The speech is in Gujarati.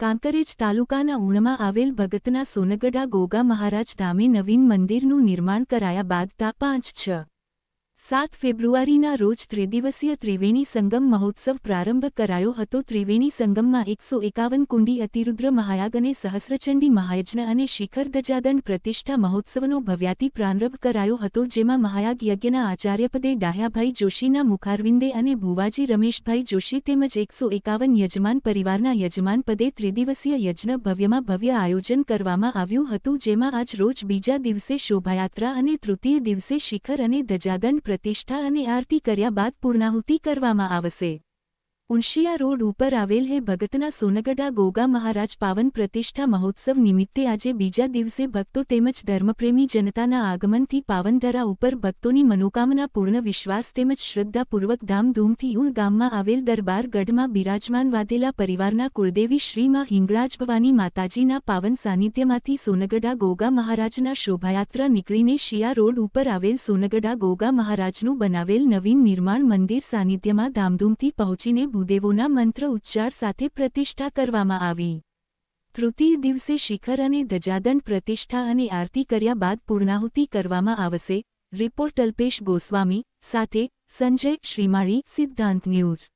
કાંકરેજ તાલુકાના ઉણમાં આવેલ ભગતના સોનગઢા ગોગા મહારાજ ધામે નવીન મંદિરનું નિર્માણ કરાયા બાદ તા પાંચ છ. સાત ફેબ્રુઆરીના રોજ ત્રિદિવસીય ત્રિવેણી સંગમ મહોત્સવ પ્રારંભ કરાયો હતો. ત્રિવેણી સંગમમાં એકસો એકાવન કુંડી અતિરુદ્ર મહાયાગ અને સહસ્રચંડી મહાયજ્ઞ અને શિખર ધજાદંડ પ્રતિષ્ઠા મહોત્સવનો ભવ્યાતિ પ્રારંભ કરાયો હતો, જેમાં મહાયાગ યજ્ઞના આચાર્યપદે ડાહ્યાભાઈ જોશીના મુખારવિંદે અને ભુવાજી રમેશભાઈ જોશી તેમજ એકસો એકાવન યજમાન પરિવારના યજમાન પદે ત્રિદિવસીય યજ્ઞ ભવ્યમાં ભવ્ય આયોજન કરવામાં આવ્યું હતું, જેમાં આજ રોજ બીજા દિવસે શોભાયાત્રા અને તૃતીય દિવસે શિખર અને ધજાદંડ પ્રતિષ્ઠા અને આરતી કર્યા બાદ પૂર્ણાહુતિ કરવામાં આવશે. ઉંશિયા રોડ ઉપર આવેલ હે ભગતના સોનગઢા ગોગા મહારાજ પાવન પ્રતિષ્ઠા મહોત્સવ નિમિત્તે આજે બીજા દિવસે ભક્તો તેમજ ધર્મપ્રેમી જનતાના આગમનથી પાવનધરા ઉપર ભક્તોની મનોકામના પૂર્ણ વિશ્વાસ તેમજ શ્રદ્ધાપૂર્વક ધામધૂમથી ઉણ ગામમાં આવેલ દરબાર ગઢમાં બિરાજમાન વાદેલા પરિવારના કુળદેવી શ્રીમાં હિંગળાજ ભવાની માતાજીના પાવન સાનિધ્યમાંથી સોનગઢા ગોગા મહારાજના શોભાયાત્રા નીકળીને શિયા રોડ ઉપર આવેલ સોનગઢા ગોગા મહારાજનું બનાવેલ નવીન નિર્માણ મંદિર સાનિધ્યમાં ધામધૂમથી પહોંચીને ભૂદેવોના મંત્ર ઉચ્ચાર સાથે પ્રતિષ્ઠા કરવામાં આવી. તૃતીય દિવસે શિખર અને ધજાદન પ્રતિષ્ઠા અને આરતી કર્યા બાદ પૂર્ણાહુતિ કરવામાં આવશે. રિપોર્ટ અલ્પેશ ગોસ્વામી સાથે સંજય શ્રીમાળી, સિદ્ધાંત ન્યૂઝ.